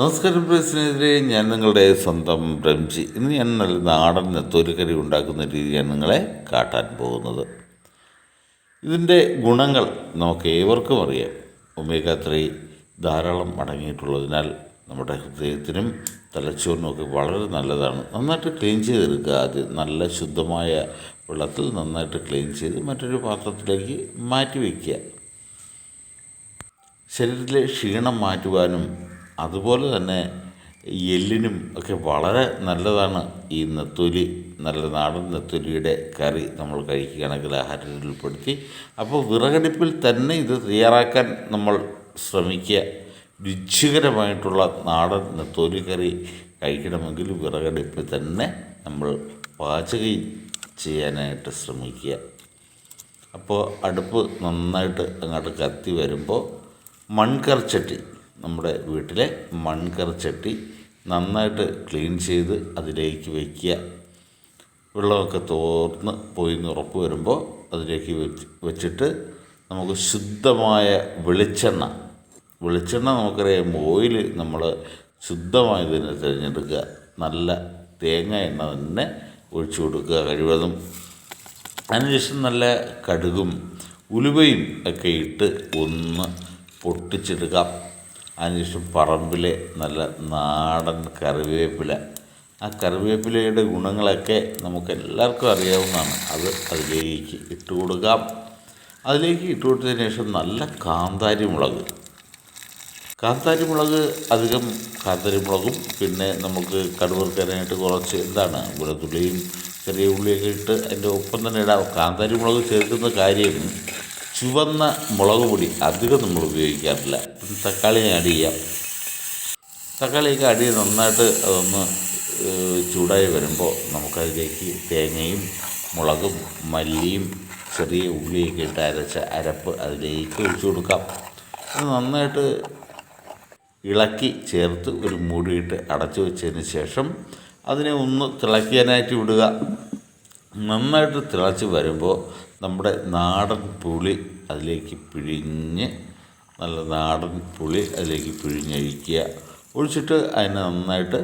നമസ്കാരം പ്രസിനെതിരെ ഞാൻ നിങ്ങളുടെ സ്വന്തം ബ്രംജി ഇന്ന് ഞാൻ നല്ല നാടൻ നെത്തോലിക്കറി ഉണ്ടാക്കുന്ന രീതിയാണ് നിങ്ങളെ കാട്ടാൻ പോകുന്നത്. ഇതിന്റെ ഗുണങ്ങൾ നമുക്ക് ഏവർക്കും അറിയാം. ഒമേഗ ത്രീ ധാരാളം അടങ്ങിയിട്ടുള്ളതിനാൽ നമ്മുടെ ഹൃദയത്തിനും തലച്ചോറിനുമൊക്കെ വളരെ നല്ലതാണ്. നന്നായിട്ട് ക്ലീൻ ചെയ്തെടുക്കുക. ആദ്യം നല്ല ശുദ്ധമായ വെള്ളത്തിൽ നന്നായിട്ട് ക്ലീൻ ചെയ്ത് മറ്റൊരു പാത്രത്തിലേക്ക് മാറ്റി വയ്ക്കുക. ശരീരത്തിലെ ക്ഷീണം മാറ്റുവാനും അതുപോലെ തന്നെ എല്ലിനും ഒക്കെ വളരെ നല്ലതാണ് ഈ നെത്തോലി നല്ല നാടൻ നെത്തോലിയുടെ കറി നമ്മൾ കഴിക്കുകയാണെങ്കിൽ ആഹാരത്തിൽ ഉൾപ്പെടുത്തി. അപ്പോൾ വിറകടുപ്പിൽ തന്നെ ഇത് തയ്യാറാക്കാൻ നമ്മൾ ശ്രമിക്കുക. രുചികരമായിട്ടുള്ള നാടൻ നെത്തോലി കറി കഴിക്കണമെങ്കിൽ വിറകടുപ്പിൽ തന്നെ നമ്മൾ പാചകം ചെയ്യാനായിട്ട് ശ്രമിക്കുക. അപ്പോൾ അടുപ്പ് നന്നായിട്ട് അങ്ങോട്ട് കത്തി വരുമ്പോൾ മൺകറച്ചട്ടി നമ്മുടെ വീട്ടിലെ മൺകറച്ചട്ടി നന്നായിട്ട് ക്ലീൻ ചെയ്ത് അതിലേക്ക് വയ്ക്കുക വെള്ളമൊക്കെ തോർന്ന് പോയി എന്ന് ഉറപ്പ് വരുമ്പോൾ അതിലേക്ക് വെച്ച് വെച്ചിട്ട് നമുക്ക് ശുദ്ധമായ വെളിച്ചെണ്ണ വെളിച്ചെണ്ണ നമുക്കറിയാം ഓയിൽ നമ്മൾ ശുദ്ധമായി തന്നെ തിരഞ്ഞെടുക്കുക. നല്ല തേങ്ങ എണ്ണ തന്നെ ഒഴിച്ചു കൊടുക്കുക കഴിവതും. അതിനുശേഷം നല്ല കടുകും ഉലുവയും ഒക്കെ ഇട്ട് ഒന്ന് പൊട്ടിച്ചെടുക്കാം അതിനുശേഷം പറമ്പിലെ നല്ല നാടൻ കറിവേപ്പില. ആ കറിവേപ്പിലയുടെ ഗുണങ്ങളൊക്കെ നമുക്ക് എല്ലാവർക്കും അറിയാവുന്നതാണ്. അത് അതിലേക്ക് ഇട്ട് കൊടുക്കാം. അതിലേക്ക് ഇട്ട് കൊടുത്തതിന് ശേഷം നല്ല കാന്താരി മുളക് കാന്താരി മുളക് അധികം കാന്താരി മുളകും പിന്നെ നമുക്ക് കടുവർക്കാനായിട്ട് കുറച്ച് എന്താണ് വെളുത്തുള്ളിയും ചെറിയ ഉള്ളിയൊക്കെ ഇട്ട് അതിന്റെ ഒപ്പം തന്നെ ഇടാം. കാന്താരി മുളക് ചേർക്കുന്ന കാര്യം ചുവന്ന മുളക് പൊടി അധികം നമ്മൾ ഉപയോഗിക്കാറില്ല. തക്കാളി ആഡ് ചെയ്യാം. തക്കാളിയൊക്കെ ചെയ്ത് നന്നായിട്ട് അതൊന്ന് ചൂടായി വരുമ്പോൾ നമുക്കതിലേക്ക് തേങ്ങയും മുളകും മല്ലിയും ചെറിയ ഉള്ളിയൊക്കെ ഇട്ട് അരച്ച അരപ്പ് അതിലേക്ക് ഒഴിച്ചു കൊടുക്കാം. അത് നന്നായിട്ട് ഇളക്കി ചേർത്ത് ഒരു മൂടിയിട്ട് അടച്ചു വെച്ചതിന് ശേഷം അതിനെ ഒന്ന് തിളയ്ക്കാനായിട്ട് വിടുക. നന്നായിട്ട് തിളച്ച് വരുമ്പോൾ നമ്മുടെ നാടൻ പുളി അതിലേക്ക് പിഴിഞ്ഞ് നല്ല നാടൻ പുളി അതിലേക്ക് പിഴിഞ്ഞൊഴിക്കുക. ഒഴിച്ചിട്ട് അതിനെ നന്നായിട്ട്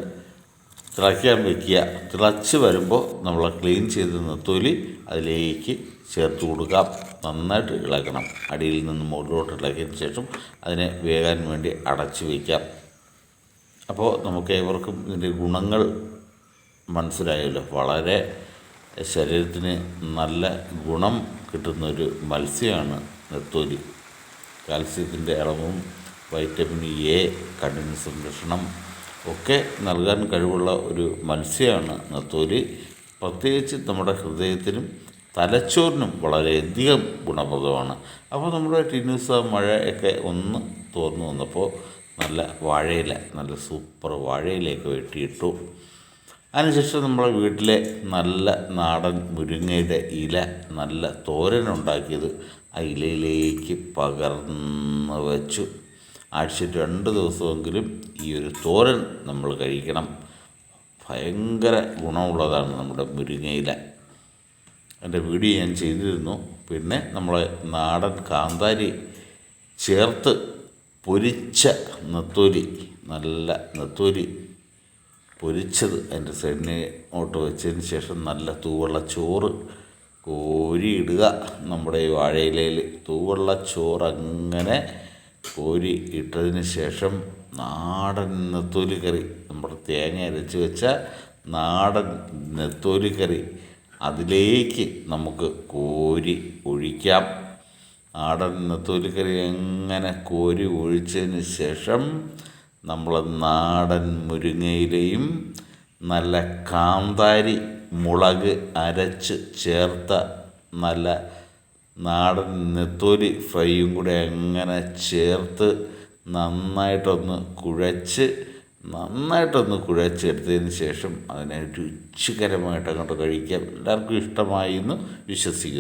തിളയ്ക്കാൻ വയ്ക്കുക തിളച്ച് വരുമ്പോൾ നമ്മൾ ക്ലീൻ ചെയ്ത് തൊലി അതിലേക്ക് ചേർത്ത് കൊടുക്കാം നന്നായിട്ട് ഇളക്കണം അടിയിൽ നിന്ന് മുകളിലോട്ട് ഇളക്കിയതിന് ശേഷം അതിനെ വേകാൻ വേണ്ടി അടച്ചു വയ്ക്കാം. അപ്പോൾ നമുക്ക് ഏവർക്കും ഇതിന്റെ ഗുണങ്ങൾ മനസ്സിലായല്ലോ. വളരെ ശരീരത്തിന് നല്ല ഗുണം കിട്ടുന്നൊരു മത്സ്യമാണ് നെത്തോലി. കാൽസ്യത്തിന്റെ അളവും വൈറ്റമിൻ എ കണ്ണിന് സംരക്ഷണം ഒക്കെ നൽകാൻ കഴിവുള്ള ഒരു മത്സ്യമാണ് നെത്തോലി. പ്രത്യേകിച്ച് നമ്മുടെ ഹൃദയത്തിനും തലച്ചോറിനും വളരെയധികം ഗുണപ്രദമാണ്. അപ്പോൾ നമ്മുടെ ടിന്നൂസ മഴയൊക്കെ ഒന്ന് തോർന്നു വന്നപ്പോൾ നല്ല വാഴയില നല്ല സൂപ്പർ വാഴയിലയൊക്കെ വെട്ടിയിട്ടു അതിനുശേഷം നമ്മളെ വീട്ടിലെ നല്ല നാടൻ മുരിങ്ങയുടെ ഇല നല്ല തോരനുണ്ടാക്കിയത് ആ ഇലയിലേക്ക് പകർന്ന് വെച്ചു. ആഴ്ച രണ്ട് ദിവസമെങ്കിലും ഈ ഒരു തോരൻ നമ്മൾ കഴിക്കണം. ഭയങ്കര ഗുണമുള്ളതാണ് നമ്മുടെ മുരിങ്ങയില എന്റെ വീഡിയോ ഞാൻ ചെയ്തിരുന്നു. പിന്നെ നമ്മളെ നാടൻ കാന്താരി ചേർത്ത് പൊരിച്ച നെത്തോലി നല്ല നെത്തോലി പൊരിച്ചത്. അതിന്റെ സൈഡിനോട്ട് വെച്ചതിന് ശേഷം നല്ല തൂവെള്ള ചോറ് കോരിയിടുക. നമ്മുടെ ഈ വാഴയിലയിൽ തൂവെള്ള ചോറ് അങ്ങനെ കോരി ഇട്ടതിന് ശേഷം നാടൻ നെത്തോലി കറി നമ്മുടെ തേങ്ങ അരച്ച് വെച്ച നാടൻ നെത്തോലി കറി അതിലേക്ക് നമുക്ക് കോരി ഒഴിക്കാം. നാടൻ നെത്തോലി കറി എങ്ങനെ കോരി ഒഴിച്ചതിന് ശേഷം നമ്മൾ നാടൻ മുരിങ്ങയിലയും നല്ല കാന്താരി മുളക് അരച്ച് ചേർത്ത നല്ല നാടൻ നെത്തോലി ഫ്രൈയും കൂടെ അങ്ങനെ ചേർത്ത് നന്നായിട്ടൊന്ന് കുഴച്ച് നന്നായിട്ടൊന്ന് കുഴച്ചെടുത്തതിന് ശേഷം അതിനെ രുചികരമായിട്ട് അങ്ങോട്ട് കഴിക്കാം. എല്ലാവർക്കും ഇഷ്ടമായി എന്ന് വിശ്വസിക്കുന്നു.